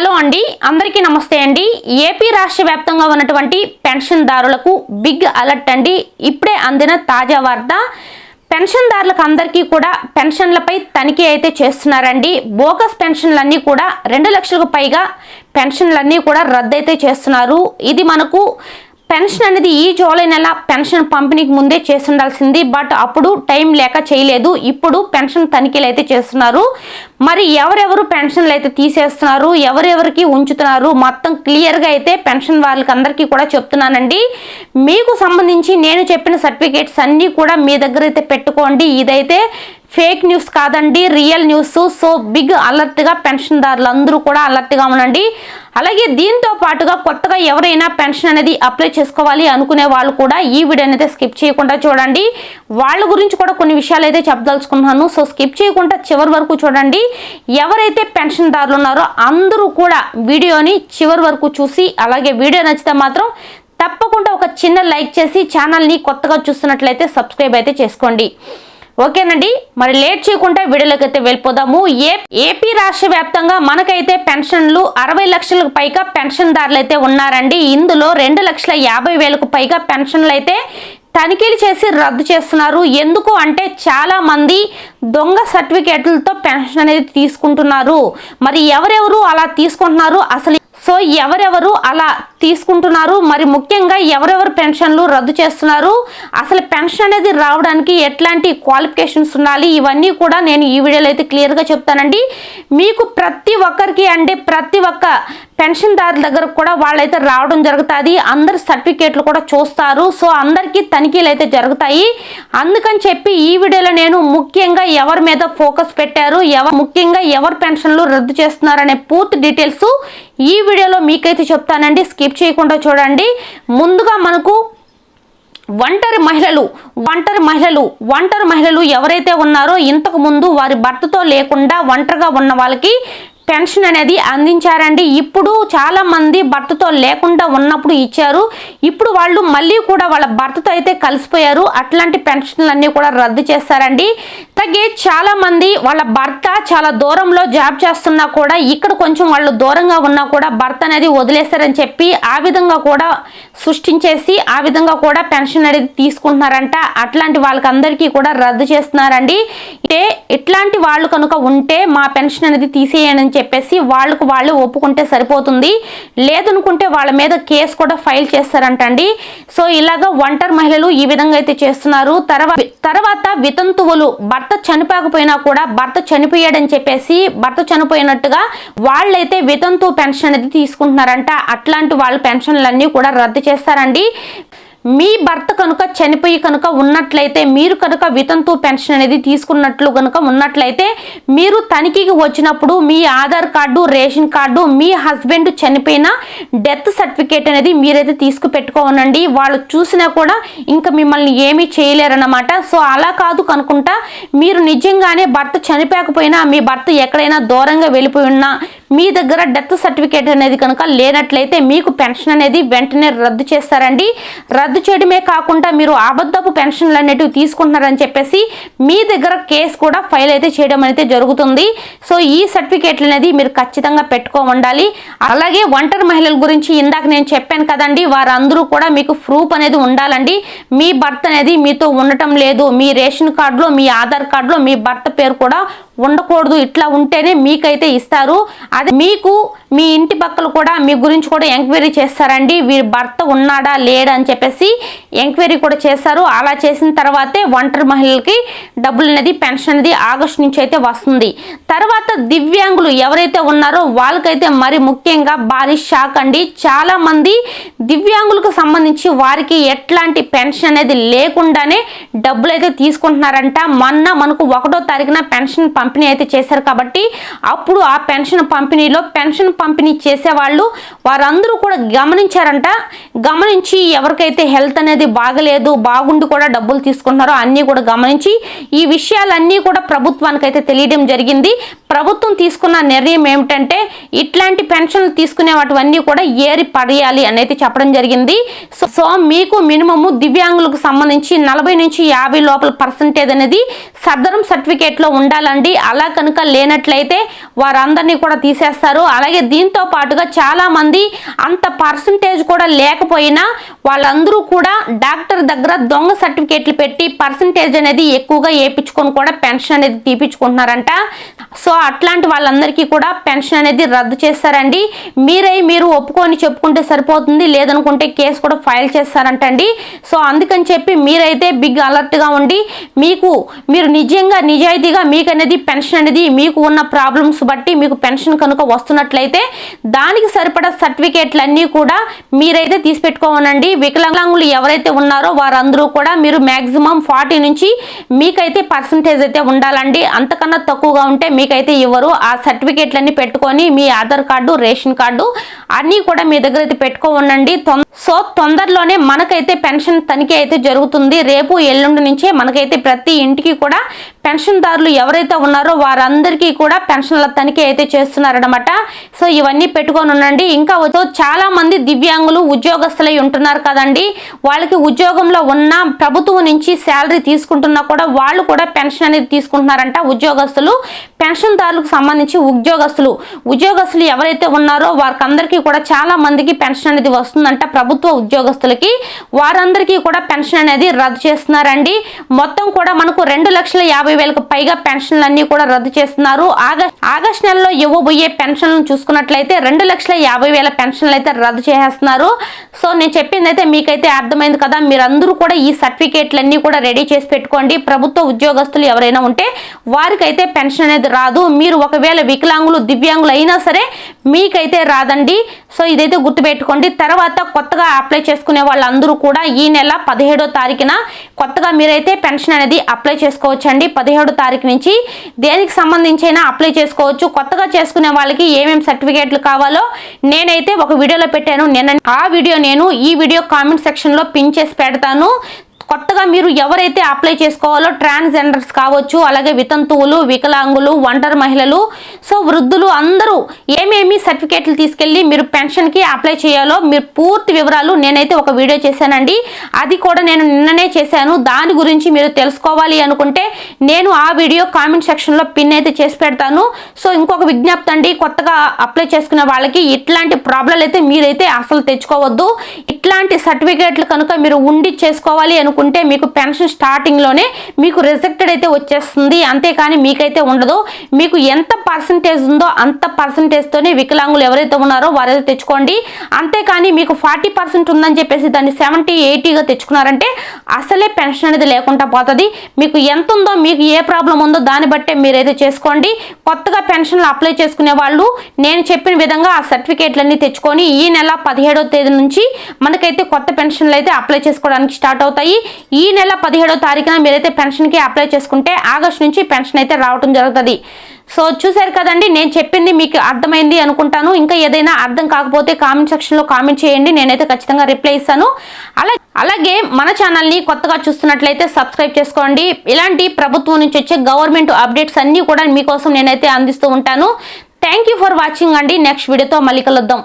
Hello అండి. అందరికీ నమస్తే అండి. ఏపీ రాష్ట్ర వ్యాప్తంగా ఉన్నటువంటి పెన్షన్దారులకు బిగ్ అలర్ట్ అండి. ఇప్పుడే అందిన తాజా వార్త. పెన్షన్దారులకు అందరికీ కూడా పెన్షన్లపై తనిఖీ అయితే చేస్తున్నారండి. బోగస్ పెన్షన్లన్నీ కూడా రెండు లక్షలకు పైగా పెన్షన్లన్నీ కూడా రద్దయితే చేస్తున్నారు. ఇది మనకు పెన్షన్ అనేది ఈ జూలై నెల పెన్షన్ పంపిణీకి ముందే చేసి ఉండాల్సింది బట్ అప్పుడు టైం లేక చేయలేదు. ఇప్పుడు పెన్షన్ తనిఖీలు అయితే చేస్తున్నారు. మరి ఎవరెవరు పెన్షన్లు అయితే తీసేస్తున్నారు ఎవరెవరికి ఉంచుతున్నారు మొత్తం క్లియర్గా అయితే పెన్షన్ వాళ్ళకి అందరికీ కూడా చెప్తున్నానండి. మీకు సంబంధించి నేను చెప్పిన సర్టిఫికేట్స్ అన్నీ కూడా మీ దగ్గర అయితే పెట్టుకోండి. ఇదైతే ఫేక్ న్యూస్ కాదండి రియల్ న్యూస్. సో బిగ్ అలర్ట్గా పెన్షన్దారులు అందరూ కూడా అలర్ట్గా ఉండండి. అలాగే దీంతో పాటుగా కొత్తగా ఎవరైనా పెన్షన్ అనేది అప్లై చేసుకోవాలి అనుకునే వాళ్ళు కూడా ఈ వీడియో అనేది స్కిప్ చేయకుండా చూడండి. వాళ్ళ గురించి కూడా కొన్ని విషయాలు అయితే చెప్పదలుచుకున్నాను. సో స్కిప్ చేయకుండా చివరి వరకు చూడండి. ఎవరైతే పెన్షన్దారులు ఉన్నారో అందరూ కూడా వీడియోని చివరి వరకు చూసి అలాగే వీడియో నచ్చితే మాత్రం తప్పకుండా ఒక చిన్న లైక్ చేసి ఛానల్ని కొత్తగా చూస్తున్నట్లయితే సబ్స్క్రైబ్ అయితే చేసుకోండి. ఓకేనండి? మరి లేట్ చేయకుండా వీడియోలోకి అయితే వెళ్ళిపోదాము. ఏ ఏపీ రాష్ట్ర వ్యాప్తంగా మనకైతే పెన్షన్లు అరవై లక్షలకు పైగా పెన్షన్దారులు అయితే ఉన్నారండి. ఇందులో రెండు లక్షల యాభై వేలకు పైగా పెన్షన్లు అయితే తనిఖీలు చేసి రద్దు చేస్తున్నారు. ఎందుకు అంటే చాలా మంది దొంగ సర్టిఫికేట్లతో పెన్షన్ అనేది తీసుకుంటున్నారు. మరి ఎవరెవరు అలా తీసుకుంటున్నారు? అసలు సో ఎవరెవరు అలా తీసుకుంటున్నారు. మరి ముఖ్యంగా ఎవరెవరు పెన్షన్లు రద్దు చేస్తున్నారు? అసలు పెన్షన్ అనేది రావడానికి ఎట్లాంటి క్వాలిఫికేషన్స్ ఉండాలి? ఇవన్నీ కూడా నేను ఈ వీడియోలో అయితే క్లియర్గా చెప్తానండి. మీకు ప్రతి ఒక్కరికి అంటే ప్రతి ఒక్క పెన్షన్దారుల దగ్గర కూడా వాళ్ళైతే రావడం జరుగుతుంది. అందరు సర్టిఫికేట్లు కూడా చూస్తారు. సో అందరికీ తనిఖీలు అయితే జరుగుతాయి. అందుకని చెప్పి ఈ వీడియోలో నేను ముఖ్యంగా ఎవరి మీద ఫోకస్ పెట్టారు? ఎవరు ముఖ్యంగా ఎవరు పెన్షన్లు రద్దు చేస్తున్నారు? అనే పూర్తి డీటెయిల్స్ ఈ వీడియోలో మీకైతే చెప్తానండి. స్కిప్ చేయకుండా చూడండి. ముందుగా మనకు ఒంటరి మహిళలు ఒంటరి మహిళలు ఒంటరి మహిళలు ఎవరైతే ఉన్నారో ఇంతకు ముందు వారి భర్తతో లేకుండా ఒంటరిగా ఉన్న వాళ్ళకి పెన్షన్ అనేది అందించారండి. ఇప్పుడు చాలా మంది భర్తతో లేకుండా ఉన్నప్పుడు ఇచ్చారు. ఇప్పుడు వాళ్ళు మళ్ళీ కూడా వాళ్ళ భర్తతో అయితే కలిసిపోయారు. అట్లాంటి పెన్షన్లు అన్నీ కూడా రద్దు చేస్తారండి. తగ్గి చాలా మంది వాళ్ళ భర్త చాలా దూరంలో జాబ్ చేస్తున్నా కూడా ఇక్కడ కొంచెం వాళ్ళు దూరంగా ఉన్నా కూడా భర్త అనేది వదిలేస్తారని చెప్పి ఆ విధంగా కూడా సృష్టించేసి ఆ విధంగా కూడా పెన్షన్ అనేది తీసుకుంటున్నారంట. అట్లాంటి వాళ్ళకందరికీ కూడా రద్దు చేస్తున్నారండి. అంటే ఇట్లాంటి వాళ్ళు కనుక ఉంటే మా పెన్షన్ అనేది తీసేయని చెప్పేసి వాళ్ళకు వాళ్ళు ఒప్పుకుంటే సరిపోతుంది. లేదనుకుంటే వాళ్ళ మీద కేసు కూడా ఫైల్ చేస్తారంటండి. సో ఇలాగా ఒంటరి మహిళలు ఈ విధంగా అయితే చేస్తున్నారు. తర్వాత తర్వాత వితంతువులు భర్త చనిపోకపోయినా కూడా భర్త చనిపోయాడని చెప్పేసి భర్త చనిపోయినట్టుగా వాళ్ళైతే వితంతు పెన్షన్ అనేది తీసుకుంటున్నారంట. అట్లాంటి వాళ్ళ పెన్షన్లన్నీ కూడా రద్దు చేస్తారండి. మీ భర్త కనుక చనిపోయి కనుక ఉన్నట్లయితే మీరు కనుక వితంతు పెన్షన్ అనేది తీసుకున్నట్లు కనుక ఉన్నట్లయితే మీరు తనిఖీకి వచ్చినప్పుడు మీ ఆధార్ కార్డు రేషన్ కార్డు మీ హస్బెండ్ చనిపోయిన డెత్ సర్టిఫికేట్ అనేది మీరైతే తీసుకుపెట్టుకోనండి. వాళ్ళు చూసినా కూడా ఇంకా మిమ్మల్ని ఏమీ చేయలేరన్నమాట. సో అలా కాదు కనుకుంటా మీరు నిజంగానే భర్త చనిపోకపోయినా మీ భర్త ఎక్కడైనా దూరంగా వెళ్ళిపోయి ఉన్నా మీ దగ్గర డెత్ సర్టిఫికేట్ అనేది కనుక లేనట్లయితే మీకు పెన్షన్ అనేది వెంటనే రద్దు చేస్తారండి. రద్దు చేయడమే కాకుండా మీరు అబద్ధపు పెన్షన్లు అనేటివి తీసుకుంటున్నారని చెప్పేసి మీ దగ్గర కేసు కూడా ఫైల్ అయితే చేయడం అయితే జరుగుతుంది. సో ఈ సర్టిఫికేట్లు అనేది మీరు ఖచ్చితంగా పెట్టుకో ఉండాలి అలాగే ఒంటరి మహిళల గురించి ఇందాక నేను చెప్పాను కదండి వారందరూ కూడా మీకు ప్రూఫ్ అనేది ఉండాలండి. మీ భర్త అనేది మీతో ఉండటం లేదు. మీ రేషన్ కార్డులో మీ ఆధార్ కార్డులో మీ భర్త పేరు కూడా ఉండకూడదు ఇట్లా ఉంటేనే మీకైతే ఇస్తారు. అది మీకు మీ ఇంటి పక్కలు కూడా మీ గురించి కూడా ఎంక్వైరీ చేస్తారండి. వీరి భర్త ఉన్నాడా లేడా అని చెప్పేసి ఎంక్వైరీ కూడా చేస్తారు. అలా చేసిన తర్వాతే ఒంటరి మహిళలకి డబ్బులు అనేది పెన్షన్ అనేది ఆగస్టు నుంచి అయితే వస్తుంది. తర్వాత దివ్యాంగులు ఎవరైతే ఉన్నారో వాళ్ళకైతే మరి ముఖ్యంగా భారీ షాక్ అండి. చాలా మంది దివ్యాంగులకు సంబంధించి వారికి ఎట్లాంటి పెన్షన్ అనేది లేకుండానే డబ్బులు అయితే తీసుకుంటున్నారంట. మొన్న మనకు ఒకటో తారీఖున పెన్షన్ పంపి పంపిణీ అయితే చేశారు కాబట్టి అప్పుడు ఆ పెన్షన్ పంపిణీలో పెన్షన్ పంపిణీ చేసేవాళ్ళు వారందరూ కూడా గమనించారంట. గమనించి ఎవరికైతే హెల్త్ అనేది బాగలేదు బాగుండి కూడా డబ్బులు తీసుకుంటున్నారో అన్నీ కూడా గమనించి ఈ విషయాలన్నీ కూడా ప్రభుత్వానికి అయితే తెలియడం జరిగింది. ప్రభుత్వం తీసుకున్న నిర్ణయం ఏమిటంటే ఇట్లాంటి పెన్షన్లు తీసుకునే వాటివన్నీ కూడా ఏరి పడేయాలి అనేది చెప్పడం జరిగింది. సో సో మీకు మినిమము దివ్యాంగులకు సంబంధించి నలభై నుంచి యాభై లోపల పర్సంటేజ్ అనేది సదరం సర్టిఫికేట్లో ఉండాలండి. అలా కనుక లేనట్లయితే వారందరినీ కూడా తీసేస్తారు. అలాగే దీంతో పాటుగా చాలామంది అంత పర్సంటేజ్ కూడా లేకపోయినా వాళ్ళందరూ కూడా డాక్టర్ దగ్గర దొంగ సర్టిఫికేట్లు పెట్టి పర్సంటేజ్ అనేది ఎక్కువగా వేయించుకొని కూడా పెన్షన్ అనేది తీపించుకుంటున్నారంట సో అట్లాంటి వాళ్ళందరికీ కూడా పెన్షన్ అనేది రద్దు చేస్తారండి. మీరై మీరు ఒప్పుకొని చెప్పుకుంటే సరిపోతుంది లేదనుకుంటే కేసు కూడా ఫైల్ చేస్తారంటండి. సో అందుకని చెప్పి మీరైతే బిగ్ అలర్ట్గా ఉండి మీకు మీరు నిజంగా నిజాయితీగా మీకు అనేది పెన్షన్ అనేది మీకు ఉన్న ప్రాబ్లమ్స్ బట్టి మీకు పెన్షన్ కనుక వస్తున్నట్లయితే దానికి సరిపడా సర్టిఫికేట్లు అన్నీ కూడా మీరైతే తీసి పెట్టుకోవనండి వికలాంగులు ఎవరైతే ఉన్నారో వారందరూ కూడా మీరు మ్యాక్సిమం ఫార్టీ నుంచి మీకైతే పర్సంటేజ్ అయితే ఉండాలండి. అంతకన్నా తక్కువగా ఉంటే మీకైతే ఇవ్వరు. ఆ సర్టిఫికేట్లన్నీ పెట్టుకొని మీ ఆధార్ కార్డు రేషన్ కార్డు అన్నీ కూడా మీ దగ్గర అయితే పెట్టుకోనండి. సో తొందరలోనే మనకైతే పెన్షన్ తనిఖీ అయితే జరుగుతుంది. రేపు ఎల్లుండి నుంచే మనకైతే ప్రతి ఇంటికి కూడా పెన్షన్దారులు ఎవరైతే ఉన్నారో వారందరికీ కూడా పెన్షన్ల తనిఖీ అయితే చేస్తున్నారనమాట సో ఇవన్నీ పెట్టుకొని ఉండండి. ఇంకా చాలా మంది దివ్యాంగులు ఉద్యోగస్తులై ఉంటున్నారు కదండి. వాళ్ళకి ఉద్యోగంలో ఉన్న ప్రభుత్వం నుంచి శాలరీ తీసుకుంటున్నా కూడా వాళ్ళు కూడా పెన్షన్ అనేది తీసుకుంటున్నారంట ఉద్యోగస్తులు. పెన్షన్దారులకు సంబంధించి ఉద్యోగస్తులు. ఉద్యోగస్తులు ఎవరైతే ఉన్నారో వారికి అందరికీ కూడా చాలా మందికి పెన్షన్ అనేది వస్తుందంట ప్రభుత్వ ఉద్యోగస్తులకి. వారందరికీ కూడా పెన్షన్ అనేది రద్దు చేస్తున్నారండి. మొత్తం కూడా మనకు రెండు లక్షల యాభై వేలకు పైగా పెన్షన్లు కూడా రద్దు చేస్తున్నారు. ఆగస్ట్ ఆగస్ట్ నెలలో ఇవ్వబోయే పెన్షన్లను చూసుకున్నట్లయితే రెండు లక్షల యాభై వేల పెన్షన్లు అయితే రద్దు చేసేస్తున్నారు. సో నేను చెప్పింది అయితే మీకైతే అర్థమైంది కదా మీరందరూ కూడా ఈ సర్టిఫికేట్లన్నీ కూడా రెడీ చేసి పెట్టుకోండి. ప్రభుత్వ ఉద్యోగస్తులు ఎవరైనా ఉంటే వారికైతే పెన్షన్ అనేది రాదు. మీరు ఒకవేళ వికలాంగులు దివ్యాంగులు అయినా సరే మీకైతే రాదండి. సో ఇదైతే గుర్తుపెట్టుకోండి. తర్వాత కొత్తగా అప్లై చేసుకునే వాళ్ళందరూ కూడా ఈ నెల పదిహేడో తారీఖున కొత్తగా మీరైతే పెన్షన్ అనేది అప్లై చేసుకోవచ్చు అండి పదిహేడో తారీఖు నుంచి దేనికి సంబంధించి అయినా అప్లై చేసుకోవచ్చు. కొత్తగా చేసుకునే వాళ్ళకి ఏమేమి సర్టిఫికేట్లు కావాలో నేనైతే ఒక వీడియోలో పెట్టాను. నేను ఆ వీడియో నేను ఈ వీడియో కామెంట్ సెక్షన్లో పిన్ చేసి పెడతాను. కొత్తగా మీరు ఎవరైతే అప్లై చేసుకోవాలో ట్రాన్స్జెండర్స్ కావచ్చు అలాగే వితంతువులు వికలాంగులు ఒంటరి మహిళలు సో వృద్ధులు అందరూ ఏమేమి సర్టిఫికేట్లు తీసుకెళ్ళి మీరు పెన్షన్కి అప్లై చేయాలో మీరు పూర్తి వివరాలు నేనైతే ఒక వీడియో చేశానండి. అది కూడా నేను నిన్ననే చేశాను. దాని గురించి మీరు తెలుసుకోవాలి అనుకుంటే నేను ఆ వీడియో కామెంట్ సెక్షన్లో పిన్ అయితే చేసి పెడతాను. సో ఇంకొక విజ్ఞప్తి అండి కొత్తగా అప్లై చేసుకునే వాళ్ళకి ఇట్లాంటి ప్రాబ్లం అయితే మీరైతే అసలు తెచ్చుకోవద్దు. ఇట్లాంటి సర్టిఫికేట్లు కనుక మీరు ఉండి చేసుకోవాలి అనుకుంటే మీకు పెన్షన్ స్టార్టింగ్లోనే మీకు రిజెక్టెడ్ అయితే వచ్చేస్తుంది. అంతేకాని మీకైతే ఉండదు. మీకు ఎంత పర్సంటేజ్ ఉందో అంత పర్సంటేజ్తోనే వికలాంగులు ఎవరైతే ఉన్నారో వారైతే తెచ్చుకోండి. అంతేకాని మీకు ఫార్టీ పర్సెంట్ ఉందని చెప్పేసి దాన్ని సెవెంటీ ఎయిటీగా తెచ్చుకున్నారంటే అసలే పెన్షన్ అనేది లేకుండా పోతుంది. మీకు ఎంత ఉందో మీకు ఏ ప్రాబ్లం ఉందో దాన్ని బట్టే మీరైతే చేసుకోండి. కొత్తగా పెన్షన్లు అప్లై చేసుకునే వాళ్ళు నేను చెప్పిన విధంగా ఆ సర్టిఫికేట్లన్నీ తెచ్చుకొని ఈ నెల పదిహేడవ తేదీ నుంచి మనకైతే కొత్త పెన్షన్లు అయితే అప్లై చేసుకోవడానికి స్టార్ట్ అవుతాయి. ఈ నెల పదిహేడో తారీఖున మీరైతే పెన్షన్కి అప్లై చేసుకుంటే ఆగస్ట్ నుంచి పెన్షన్ అయితే రావడం జరుగుతుంది. సో చూసారు కదండి నేను చెప్పింది మీకు అర్థమైంది అనుకుంటాను. ఇంకా ఏదైనా అర్థం కాకపోతే కామెంట్ సెక్షన్లో కామెంట్ చేయండి నేనైతే ఖచ్చితంగా రిప్లై ఇస్తాను. అలా అలాగే మన ఛానల్ని కొత్తగా చూస్తున్నట్లయితే సబ్స్క్రైబ్ చేసుకోండి. ఇలాంటి ప్రభుత్వం నుంచి వచ్చే గవర్నమెంట్ అప్డేట్స్ అన్నీ కూడా మీకోసం నేనైతే అందిస్తూ ఉంటాను. థ్యాంక్ ఫర్ వాచింగ్ అండి. నెక్స్ట్ వీడియోతో మళ్ళీ కలుద్దాం.